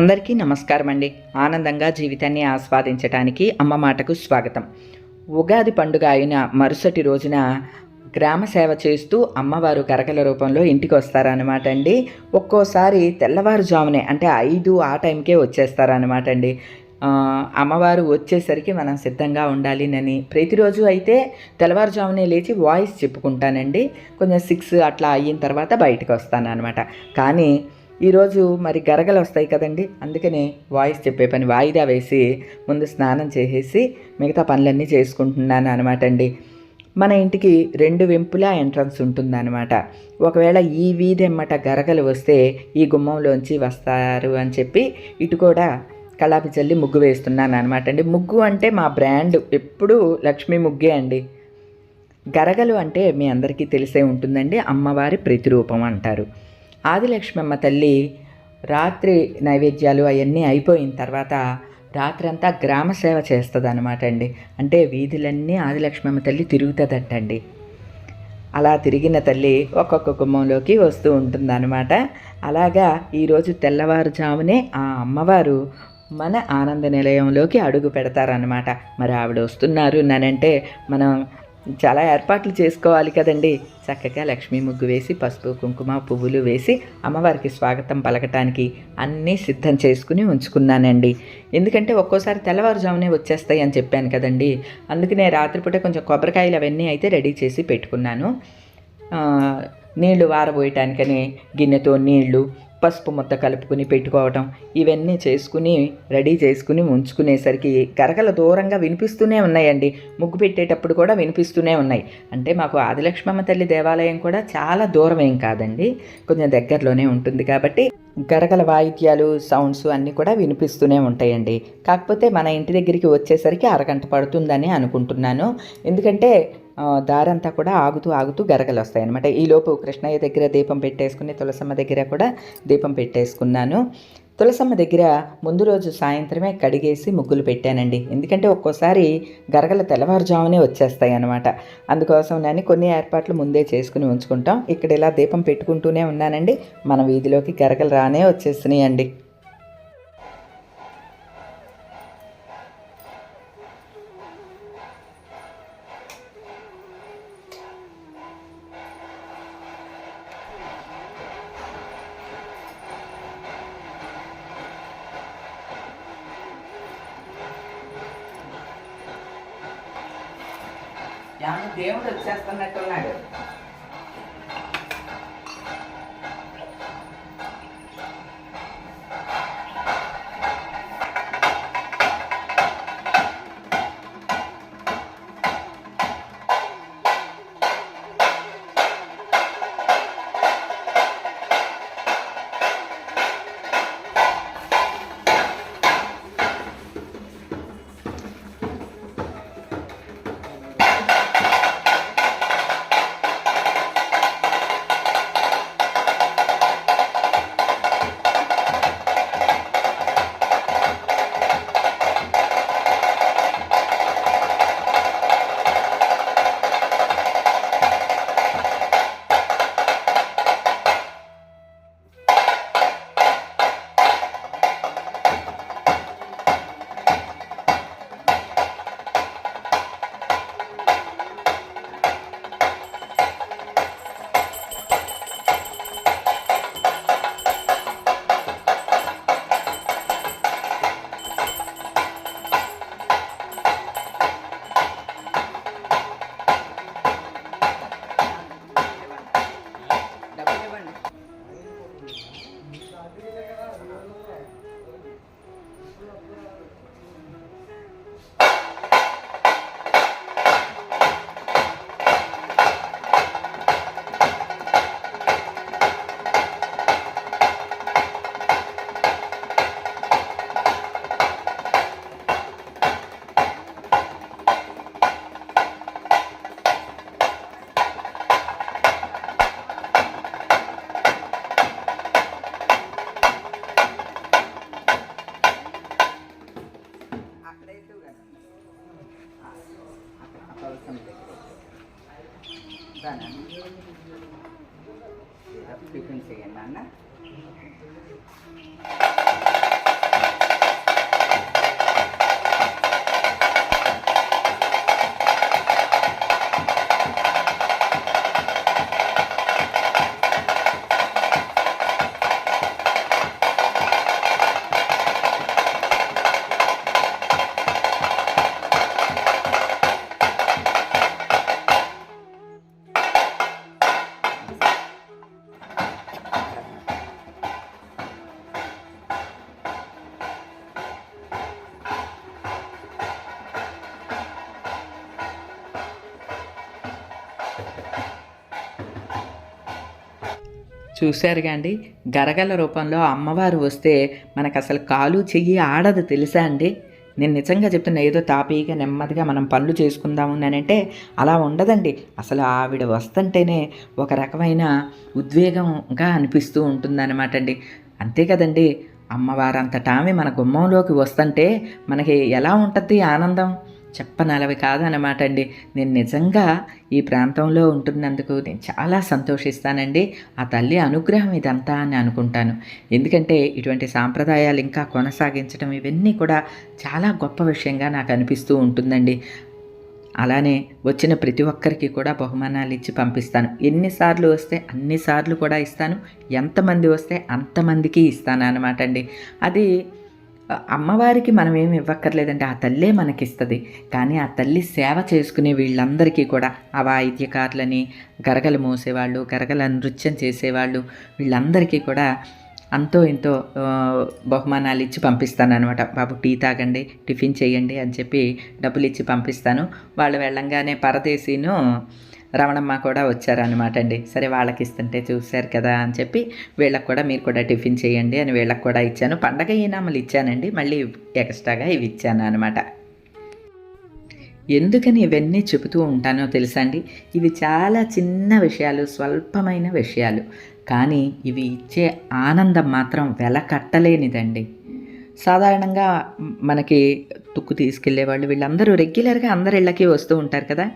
అందరికీ నమస్కారం అండి ఆనందంగా జీవితాన్ని ఆస్వాదించడానికి అమ్మ మాటకు స్వాగతం. ఉగాది పండుగ అయిన మరుసటి రోజున గ్రామ సేవ చేస్తూ అమ్మవారు కరకల రూపంలో ఇంటికి వస్తారనమాట అండి. ఒక్కోసారి తెల్లవారుజామునే అంటే ఐదు ఆ టైంకే వచ్చేస్తారనమాట అండి అమ్మవారు వచ్చేసరికి మనం సిద్ధంగా ఉండాలినని. ప్రతిరోజు అయితే తెల్లవారుజామునే లేచి వాయిస్ చెప్పుకుంటానండి. కొంచెం సిక్స్ అట్లా అయిన తర్వాత బయటకు వస్తాను అనమాట కానీ ఈరోజు మరి గరగలు వస్తాయి కదండి. అందుకనే వాయిస్ చెప్పే పని వాయిదా వేసి ముందు స్నానం చేసేసి మిగతా పనులన్నీ చేసుకుంటున్నాను అనమాట అండి. మన ఇంటికి రెండు వెంపులా ఎంట్రన్స్ ఉంటుందన్నమాట. ఒకవేళ ఈ వీధి అమ్మట గరగలు వస్తే ఈ గుమ్మంలోంచి వస్తారు అని చెప్పి ఇటు కూడా కళాపి చల్లి ముగ్గు వేస్తున్నాను అనమాట అండి. ముగ్గు అంటే మా బ్రాండ్ ఎప్పుడూ లక్ష్మీ ముగ్గే అండి. గరగలు అంటే మీ అందరికీ తెలిసే ఉంటుందండి. అమ్మవారి ప్రతిరూపం అంటారు. ఆదిలక్ష్మమ్మ తల్లి రాత్రి నైవేద్యాలు అవన్నీ అయిపోయిన తర్వాత రాత్రంతా గ్రామ సేవ చేస్తుంది అనమాట అండి. అంటే వీధులన్నీ ఆదిలక్ష్మమ్మ తల్లి తిరుగుతుందటండి. అలా తిరిగిన తల్లి ఒక్కొక్క గుమ్మంలోకి వస్తూ ఉంటుందన్నమాట. అలాగా ఈరోజు తెల్లవారుజామునే ఆ అమ్మవారు మన ఆనంద నిలయంలోకి అడుగు పెడతారనమాట మరి ఆవిడ వస్తున్నారు నానంటే మనం చాలా ఏర్పాట్లు చేసుకోవాలి కదండి. చక్కగా లక్ష్మీ ముగ్గు వేసి పసుపు కుంకుమ పువ్వులు వేసి అమ్మవారికి స్వాగతం పలకటానికి అన్నీ సిద్ధం చేసుకుని ఉంచుకున్నానండి. ఎందుకంటే ఒక్కోసారి తెల్లవారుజామునే వచ్చేస్తాయి అని చెప్పాను కదండి. అందుకనే రాత్రిపూట కొంచెం కొబ్బరికాయలు అవన్నీ అయితే రెడీ చేసి పెట్టుకున్నాను. నీళ్ళు వారబోయటానికని గిన్నెతో నీళ్ళు పసుపు ముద్ద కలుపుకుని పెట్టుకోవటం ఇవన్నీ చేసుకుని రెడీ చేసుకుని ఉంచుకునేసరికి కరకలు దూరంగా వినిపిస్తూనే ఉన్నాయండి. ముగ్గు పెట్టేటప్పుడు కూడా వినిపిస్తూనే ఉన్నాయి. అంటే మాకు ఆదిలక్ష్మమ్మ తల్లి దేవాలయం కూడా చాలా దూరం ఏం కాదండి. కొంచెం దగ్గరలోనే ఉంటుంది కాబట్టి గరగల వాయిద్యాలు సౌండ్స్ అన్నీ కూడా వినిపిస్తూనే ఉంటాయండి. కాకపోతే మన ఇంటి దగ్గరికి వచ్చేసరికి అరగంట పడుతుందని అనుకుంటున్నాను. ఎందుకంటే దారంతా కూడా ఆగుతూ ఆగుతూ గరగలు వస్తాయి అనమాట ఈలోపు కృష్ణయ్య దగ్గర దీపం పెట్టేసుకుని తులసమ్మ దగ్గర కూడా దీపం పెట్టేసుకున్నాను. తులసమ్మ దగ్గర ముందు రోజు సాయంత్రమే కడిగేసి ముగ్గులు పెట్టానండి. ఎందుకంటే ఒక్కోసారి గరగల తెల్లవారుజామునే వచ్చేస్తాయి అనమాట అందుకోసం నేను కొన్ని ఏర్పాట్లు ముందే చేసుకుని ఉంచుకుంటాం. ఇక్కడ ఇలా దీపం పెట్టుకుంటూనే ఉన్నానండి. మన వీధిలోకి గరగలు రానే వచ్చేసినాయి అండి దేవుడు వచ్చేస్తున్నట్టున్నాడు. చూశారుగా అండి గరగల రూపంలో అమ్మవారు వస్తే మనకు అసలు కాలు చెయ్యి ఆడదు తెలుసా అండి? నేను నిజంగా చెప్తున్నా ఏదో తాపీగా నెమ్మదిగా మనం పనులు చేసుకుందాము అంటే అలా ఉండదండి. అసలు ఆవిడ వస్తుంటేనే ఒక రకమైన ఉద్వేగంగా అనిపిస్తూ ఉంటుందన్నమాట అండి. అంతే కదండి అమ్మవారంతటామే మన గుమ్మంలోకి వస్తుంటే మనకి ఎలా ఉంటుంది ఆనందం? చెప్పనలవి కాదనమాట అండి నేను నిజంగా ఈ ప్రాంతంలో ఉంటున్నందుకు నేను చాలా సంతోషిస్తానండి. ఆ తల్లి అనుగ్రహం ఇదంతా అని అనుకుంటాను. ఎందుకంటే ఇటువంటి సాంప్రదాయాలు ఇంకా కొనసాగించడం ఇవన్నీ కూడా చాలా గొప్ప విషయంగా నాకు అనిపిస్తూ ఉంటుందండి. అలానే వచ్చిన ప్రతి ఒక్కరికి కూడా బహుమానాలు ఇచ్చి పంపిస్తాను. ఎన్నిసార్లు వస్తే అన్నిసార్లు కూడా ఇస్తాను. ఎంతమంది వస్తే అంతమందికి ఇస్తాను అనమాట అండి అది అమ్మవారికి మనం ఏమి ఇవ్వక్కర్లేదండి. ఆ తల్లే మనకిస్తుంది. కానీ ఆ తల్లి సేవ చేసుకునే వీళ్ళందరికీ కూడా ఆ వాయిద్యకారులని గరగలు మోసేవాళ్ళు గరగల నృత్యం చేసేవాళ్ళు వీళ్ళందరికీ కూడా అంతో ఇంతో బహుమానాలు ఇచ్చి పంపిస్తాను అనమాట బాబు టీ తాగండి టిఫిన్ చేయండి అని చెప్పి డబ్బులు ఇచ్చి పంపిస్తాను. వాళ్ళు వెళ్ళంగానే పరదేశీను రమణమ్మ కూడా వచ్చారనమాట అండి. సరే వాళ్ళకి ఇస్తుంటే చూశారు కదా అని చెప్పి వీళ్ళకి కూడా మీరు కూడా టిఫిన్ చేయండి అని వీళ్ళకి కూడా ఇచ్చాను. పండగ ఈనామలు ఇచ్చానండి. మళ్ళీ ఎక్స్ట్రాగా ఇవి ఇచ్చాను అనమాట ఎందుకని ఇవన్నీ చెబుతూ ఉంటానో తెలుసా అండి? ఇవి చాలా చిన్న విషయాలు స్వల్పమైన విషయాలు. కానీ ఇవి ఇచ్చే ఆనందం మాత్రం వెల కట్టలేనిదండి. సాధారణంగా మనకి తుక్కు తీసుకెళ్ళే వాళ్ళు వీళ్ళందరూ రెగ్యులర్గా అందరి ఇళ్ళకి వస్తూ ఉంటారు కదా.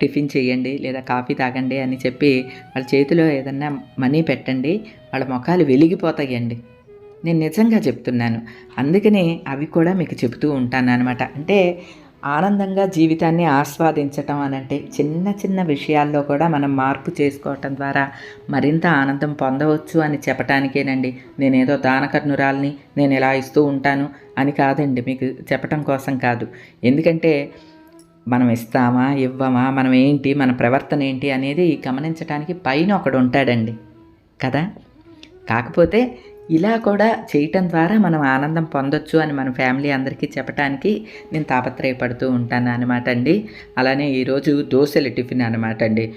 టిఫిన్ చేయండి లేదా కాఫీ తాగండి అని చెప్పి వాళ్ళ చేతిలో ఏదన్నా మనీ పెట్టండి వాళ్ళ ముఖాలు వెలిగిపోతాయండి. నేను నిజంగా చెప్తున్నాను. అందుకనే అవి కూడా మీకు చెబుతూ ఉంటాను అనమాట అంటే ఆనందంగా జీవితాన్ని ఆస్వాదించటం అని అంటే చిన్న చిన్న విషయాల్లో కూడా మనం మార్పు చేసుకోవటం ద్వారా మరింత ఆనందం పొందవచ్చు అని చెప్పటానికేనండి. నేనేదో దానకర్ణురాల్ని నేను ఇలా ఇస్తూ ఉంటాను అని కాదండి మీకు చెప్పటం కోసం కాదు. ఎందుకంటే మనం ఇస్తామా ఇవ్వమా మనం ఏంటి మన ప్రవర్తన ఏంటి అనేది గమనించడానికి పైన ఒకడు ఉంటాడండి. కదా? కాకపోతే ఇలా కూడా చేయటం ద్వారా మనం ఆనందం పొందొచ్చు అని మన ఫ్యామిలీ అందరికీ చెప్పడానికి నేను తాపత్రయపడుతూ ఉంటాను అనమాట అండి. అలానే ఈరోజు దోశల టిఫిన్ అనమాట అండి.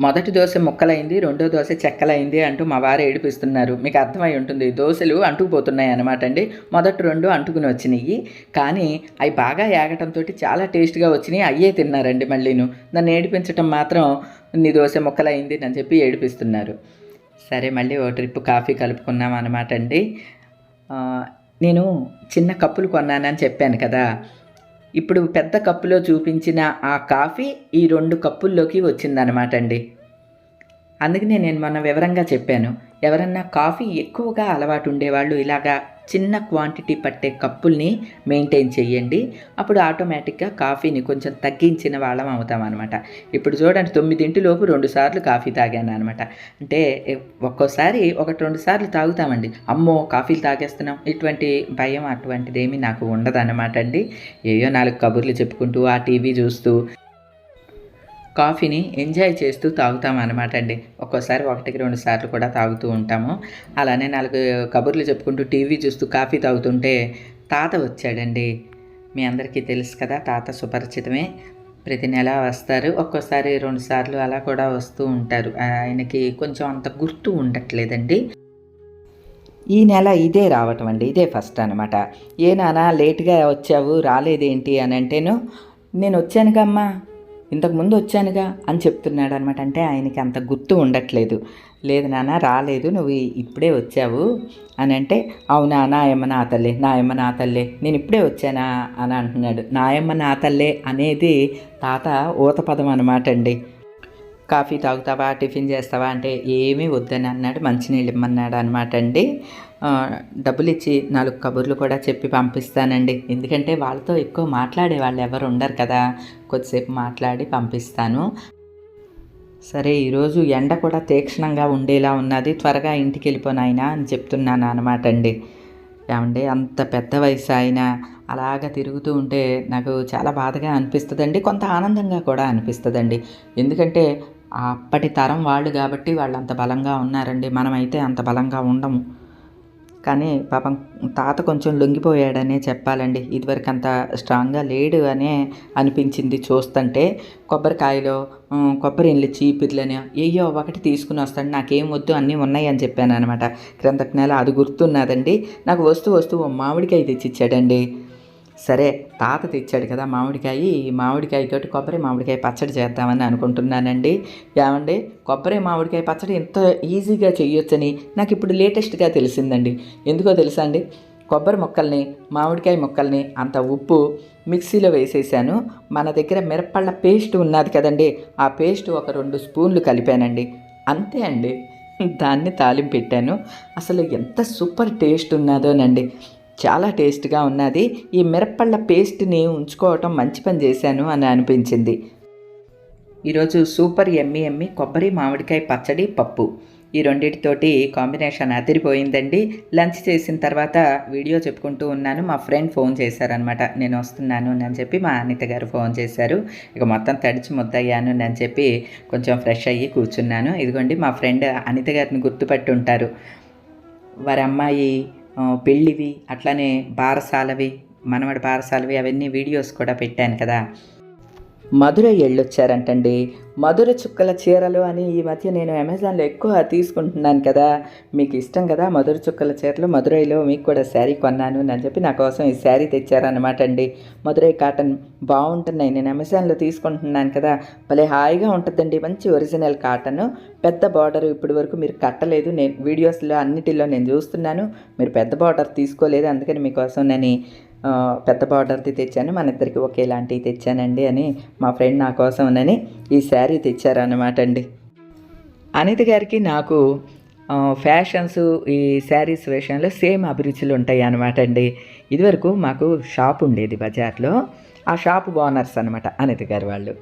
మొదటి దోశ ముక్కలైంది రెండో దోశ చెక్కలైంది అంటూ మా వారు ఏడిపిస్తున్నారు. మీకు అర్థమై ఉంటుంది దోశలు అంటుకుపోతున్నాయి అనమాట అండి. మొదటి రెండు అంటుకుని వచ్చినాయి కానీ అవి బాగా ఏగటంతో చాలా టేస్ట్గా వచ్చినాయి అయ్యే తిన్నారండి మళ్ళీను. నన్ను ఏడిపించటం మాత్రం నీ దోశ ముక్కలైంది అని చెప్పి ఏడిపిస్తున్నారు. సరే మళ్ళీ ఓ ట్రిప్ కాఫీ కలుపుకున్నాం అనమాట అండి. నేను చిన్న కప్పులు కొన్నానని చెప్పాను కదా. ఇప్పుడు పెద్ద కప్పులో చూపించిన ఆ కాఫీ ఈ రెండు కప్పుల్లోకి వచ్చిందనమాట అండి. అందుకనే నేను మొన్న వివరంగా చెప్పాను. ఎవరన్నా కాఫీ ఎక్కువగా అలవాటు ఉండేవాళ్ళు ఇలాగా చిన్న క్వాంటిటీ పట్టే కప్పుల్ని మెయింటైన్ చేయండి అప్పుడు ఆటోమేటిక్గా కాఫీని కొంచెం తగ్గించిన వాళ్ళం అవుతాం అనమాట ఇప్పుడు చూడండి తొమ్మిదింటిలోపు రెండు సార్లు కాఫీ తాగాను అనమాట అంటే ఒక్కోసారి ఒకటి రెండు సార్లు తాగుతామండి. అమ్మో కాఫీలు తాగేస్తున్నాం. ఇటువంటి భయం అటువంటిదేమీ నాకు ఉండదన్నమాట అండి. ఏయో నాలుగు కబుర్లు చెప్పుకుంటూ ఆ టీవీ చూస్తూ కాఫీని ఎంజాయ్ చేస్తూ తాగుతాం అనమాట అండి. ఒక్కోసారి ఒకటికి రెండు సార్లు కూడా తాగుతూ ఉంటాము. అలానే నాలుగు కబుర్లు చెప్పుకుంటూ టీవీ చూస్తూ కాఫీ తాగుతుంటే తాత వచ్చాడండి. మీ అందరికీ తెలుసు కదా తాత సుపరిచితమే. ప్రతి నెల వస్తారు. ఒక్కోసారి రెండు సార్లు అలా కూడా వస్తూ ఉంటారు. ఆయనకి కొంచెం అంత గుర్తు ఉండట్లేదండి. ఈ నెల ఇదే రావటం అండి. ఇదే ఫస్ట్ అనమాట ఏ నానా లేట్గా వచ్చావు రాలేదేంటి? అని అంటేను నేను వచ్చాను కమ్మా ఇంతకుముందు వచ్చానుగా అని చెప్తున్నాడు అనమాట అంటే ఆయనకి అంత గుర్తు ఉండట్లేదు. లేదు నాన్న రాలేదు నువ్వు ఇప్పుడే వచ్చావు అని అంటే అవునా నాయమ్మ నా తల్లే నాయమ్మ నా తల్లే నేను ఇప్పుడే వచ్చానా? అని అంటున్నాడు. నాయమ్మ నా తల్లే అనేది తాత ఊత పదం అనమాట అండి. కాఫీ తాగుతావా? టిఫిన్ చేస్తావా? అంటే ఏమీ వద్దని అన్నాడు. మంచినీళ్ళు ఇమ్మన్నాడు అనమాట అండి. డబ్బులు ఇచ్చి నాలుగు కబుర్లు కూడా చెప్పి పంపిస్తానండి. ఎందుకంటే వాళ్ళతో ఎక్కువ మాట్లాడే వాళ్ళు ఎవరు ఉండరు కదా. కొద్దిసేపు మాట్లాడి పంపిస్తాను. సరే ఈరోజు ఎండ కూడా తీక్షణంగా ఉండేలా ఉన్నది. త్వరగా ఇంటికి వెళ్ళిపోనాయినా అని చెప్తున్నాను అనమాట అండి. ఏమండి అంత పెద్ద వయసు అయినా అలాగ తిరుగుతూ ఉంటే నాకు చాలా బాధగా అనిపిస్తుందండి. కొంత ఆనందంగా కూడా అనిపిస్తుందండి. ఎందుకంటే అప్పటి తరం వాళ్ళు కాబట్టి వాళ్ళు అంత బలంగా ఉన్నారండి. మనమైతే అంత బలంగా ఉండము. కానీ పాపం తాత కొంచెం లొంగిపోయాడనే చెప్పాలండి. ఇదివరకు అంత స్ట్రాంగ్గా లేడు అనే అనిపించింది చూస్తుంటే కొబ్బరికాయలో కొబ్బరి ఇండ్లు చీపిర్లని అయ్యో ఒకటి తీసుకుని వస్తాడు నాకేం వద్దు అన్నీ ఉన్నాయి అని చెప్పాను అనమాట క్రిందటి నెల అది గుర్తున్నదండి. నాకు వస్తూ వస్తూ మామిడికాయ తెచ్చిచ్చాడండి. సరే తాత తెచ్చాడు కదా మామిడికాయ ఈ కొబ్బరి మామిడికాయ పచ్చడి చేద్దామని అనుకుంటున్నానండి. ఏమండి? కొబ్బరి మామిడికాయ పచ్చడి ఎంత ఈజీగా చేయొచ్చని నాకు ఇప్పుడు లేటెస్ట్గా తెలిసిందండి. ఎందుకో తెలుసా అండి? కొబ్బరి ముక్కల్ని మామిడికాయ ముక్కల్ని అంత ఉప్పు మిక్సీలో వేసేసాను. మన దగ్గర మిరపళ్ళ పేస్ట్ ఉన్నది కదండి ఆ పేస్ట్ ఒక రెండు స్పూన్లు కలిపానండి. అంతే అండి. దాన్ని తాలింపు పెట్టాను. అసలు ఎంత సూపర్ టేస్ట్ ఉన్నదోనండి. చాలా టేస్ట్గా ఉన్నది. ఈ మిరపళ్ళ పేస్ట్ని ఉంచుకోవటం మంచి పని చేశాను అని అనిపించింది. ఈరోజు సూపర్ ఎమ్మి ఎమ్మి కొబ్బరి మామిడికాయ పచ్చడి పప్పు. ఈ రెండింటితోటి కాంబినేషన్ అదిరిపోయిందండి. లంచ్ చేసిన తర్వాత వీడియో చెప్పుకుంటూ ఉన్నాను. మా ఫ్రెండ్ ఫోన్ చేశారనమాట నేను వస్తున్నాను అని చెప్పి మా అనిత గారు ఫోన్ చేశారు. ఇక మొత్తం తడిచి ముద్దయ్యాను అని చెప్పి కొంచెం ఫ్రెష్ అయ్యి కూర్చున్నాను. ఇదిగోండి మా ఫ్రెండ్ అనిత గారిని గుర్తుపెట్టి ఉంటారు. వారి అమ్మాయి పెళ్ళివి అట్లానే బారసాలవి మనవడి బారసాలవి అవన్నీ వీడియోస్ కూడా పెట్టాను కదా. మధుర వెళ్ళొచ్చారంటండి మధుర చుక్కల చీరలు అని ఈ మధ్య నేను అమెజాన్లో ఎక్కువ తీసుకుంటున్నాను కదా. మీకు ఇష్టం కదా మధుర చుక్కల చీరలు. మధురైలో మీకు కూడా శారీ కొన్నాను అని చెప్పి నా కోసం ఈ శారీ తెచ్చారనమాట అండి. మధురై కాటన్ బాగుంటున్నాయి నేను అమెజాన్లో తీసుకుంటున్నాను కదా. భలే హాయిగా ఉంటుందండి. మంచి ఒరిజినల్ కాటన్. పెద్ద బార్డర్ ఇప్పటి వరకు మీరు కట్టలేదు. నేను వీడియోస్లో అన్నిటిలో నేను చూస్తున్నాను. మీరు పెద్ద బార్డర్ తీసుకోలేదు. అందుకని మీకోసం నేను పెద్ద బార్డర్ది తెచ్చాను. మన ఇద్దరికి ఒకేలాంటివి తెచ్చానండి అని మా ఫ్రెండ్ నా కోసం అని ఈ శారీ తెచ్చారన్నమాట అండి. అనిత గారికి నాకు ఫ్యాషన్స్ ఈ శారీస్ విషయంలో సేమ్ అభిరుచులు ఉంటాయి అనమాట అండి. ఇదివరకు మాకు షాప్ ఉండేది బజార్లో. ఆ షాప్ ఓనర్స్ అనమాట అనిత గారు వాళ్ళు.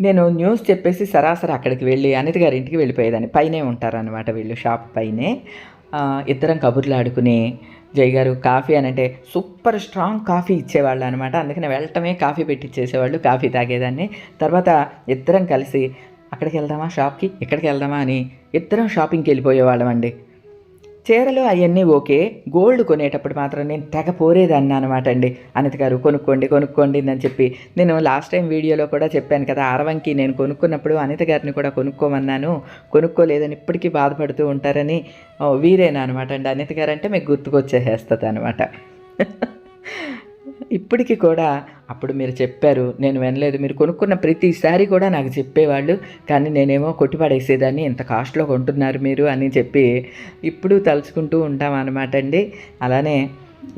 నేను న్యూస్ చెప్పేసి సరాసరి అక్కడికి వెళ్ళి అనిత గారి ఇంటికి వెళ్ళిపోయేదాన్ని. పైనే ఉంటారనమాట వీళ్ళు షాప్ పైనే. ఇద్దరం కబుర్లు ఆడుకుని జై గారు కాఫీ అని అంటే సూపర్ స్ట్రాంగ్ కాఫీ ఇచ్చేవాళ్ళు అనమాట అందుకని వెళ్ళటమే కాఫీ పెట్టించేసేవాళ్ళు కాఫీ తాగేదాన్ని. తర్వాత ఇద్దరం కలిసి అక్కడికి వెళ్దామా షాప్కి? ఇక్కడికి వెళ్దామా? అని ఇద్దరం షాపింగ్కి వెళ్ళిపోయేవాళ్ళం అండి చీరలు అవన్నీ ఓకే గోల్డ్ కొనేటప్పుడు మాత్రం నేను తెగ పోరేదాన్ని అనమాట అండి. అనిత గారు కొనుక్కోండి కొనుక్కోండి అని చెప్పి. నేను లాస్ట్ టైం వీడియోలో కూడా చెప్పాను కదా ఆరవంకి నేను కొనుక్కున్నప్పుడు అనిత గారిని కూడా కొనుక్కోమన్నాను. కొనుక్కోలేదని ఇప్పటికీ బాధపడుతూ ఉంటారని వీరేనా అనమాట అండి. అనిత గారు అంటే మీకు గుర్తుకొచ్చేస్తుంది అనమాట ఇప్పటికీ కూడా అప్పుడు మీరు చెప్పారు నేను వినలేదు. మీరు కొనుక్కున్న ప్రతిసారి కూడా నాకు చెప్పేవాళ్ళు కానీ నేనేమో కొట్టిపడేసేదాన్ని ఇంత కాస్ట్లో కొంటున్నారు మీరు అని చెప్పి ఇప్పుడు తలుచుకుంటూ ఉంటాం అనమాట అండి. అలానే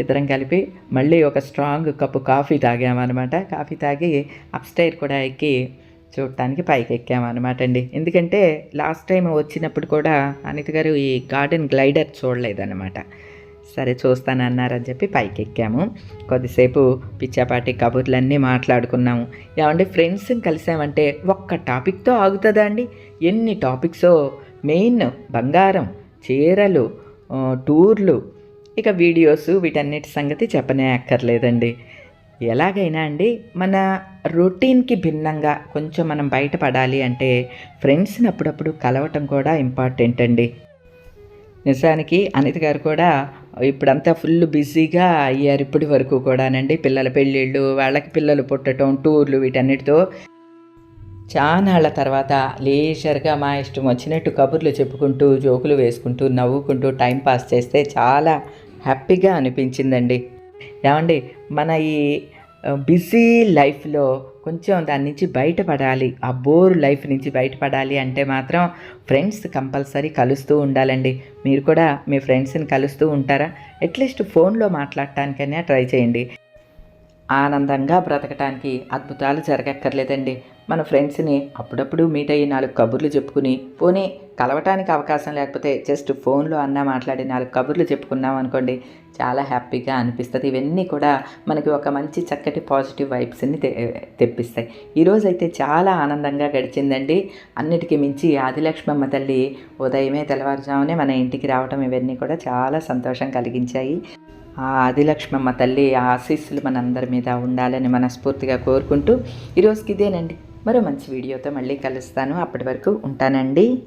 ఇద్దరం కలిపి మళ్ళీ ఒక స్ట్రాంగ్ కప్పు కాఫీ తాగామన్నమాట కాఫీ తాగి అప్స్టైర్ కూడా ఎక్కి చూడటానికి పైకి ఎక్కామన్నమాట అండి. ఎందుకంటే లాస్ట్ టైం వచ్చినప్పుడు కూడా అనిత గారు ఈ గార్డెన్ గ్లైడర్ చూడలేదన్నమాట. సరే చూస్తానన్నారని చెప్పి పైకి ఎక్కాము కొద్దిసేపు పిచ్చాపాటి కబుర్లన్నీ మాట్లాడుకున్నాము. ఏమంటే ఫ్రెండ్స్ని కలిసామంటే ఒక్క టాపిక్తో ఆగుతుందా అండి? ఎన్ని టాపిక్సో మెయిన్ బంగారం చీరలు టూర్లు ఇక వీడియోస్ వీటన్నిటి సంగతి చెప్పనే అక్కర్లేదండి. ఎలాగైనా అండి మన రొటీన్కి భిన్నంగా కొంచెం మనం బయటపడాలి అంటే ఫ్రెండ్స్ని అప్పుడప్పుడు కలవటం కూడా ఇంపార్టెంట్ అండి. నిజానికి అనిత గారు కూడా ఇప్పుడంతా ఫుల్ బిజీగా అయ్యారు ఇప్పటి వరకు కూడానండి. పిల్లల పెళ్ళిళ్ళు వాళ్ళకి పిల్లలు పుట్టడం టూర్లు వీటన్నిటితో చానాళ్ళ తర్వాత లేజర్గా మా ఇష్టం వచ్చినట్టు కబుర్లు చెప్పుకుంటూ జోకులు వేసుకుంటూ నవ్వుకుంటూ టైం పాస్ చేస్తే చాలా హ్యాపీగా అనిపించిందండి. ఏమండి మన ఈ బిజీ లైఫ్లో కొంచెం దాని నుంచి బయటపడాలి. ఆ బోర్ లైఫ్ నుంచి బయటపడాలి అంటే మాత్రం ఫ్రెండ్స్ కంపల్సరీ కలుస్తూ ఉండాలండి. మీరు కూడా మీ ఫ్రెండ్స్ని కలుస్తూ ఉంటారా? అట్లీస్ట్ ఫోన్లో మాట్లాడటానికైనా ట్రై చేయండి. ఆనందంగా బ్రతకటానికి అద్భుతాలు జరగక్కర్లేదండి. మన ఫ్రెండ్స్ని అప్పుడప్పుడు మీట్ అయ్యి నాలుగు కబుర్లు చెప్పుకుని పోనీ కలవటానికి అవకాశం లేకపోతే జస్ట్ ఫోన్లో అన్నా మాట్లాడి నాలుగు కబుర్లు చెప్పుకున్నాం అనుకోండి చాలా హ్యాపీగా అనిపిస్తుంది. ఇవన్నీ కూడా మనకి ఒక మంచి చక్కటి పాజిటివ్ వైబ్స్ని తె తెప్పిస్తాయి. ఈరోజు అయితే చాలా ఆనందంగా గడిచిందండి. అన్నిటికీ మించి ఆదిలక్ష్మమ్మ తల్లి ఉదయమే తెల్లవారుజామునే మన ఇంటికి రావటం ఇవన్నీ కూడా చాలా సంతోషం కలిగించాయి. ఆ ఆదిలక్ష్మమ్మ తల్లి ఆ ఆశీస్సులు మనందరి మీద ఉండాలని మనస్ఫూర్తిగా కోరుకుంటూ ఈరోజుకి ఇదేనండి. మరో మంచి వీడియోతో మళ్ళీ కలుస్తాను. అప్పటి వరకు ఉంటానండి.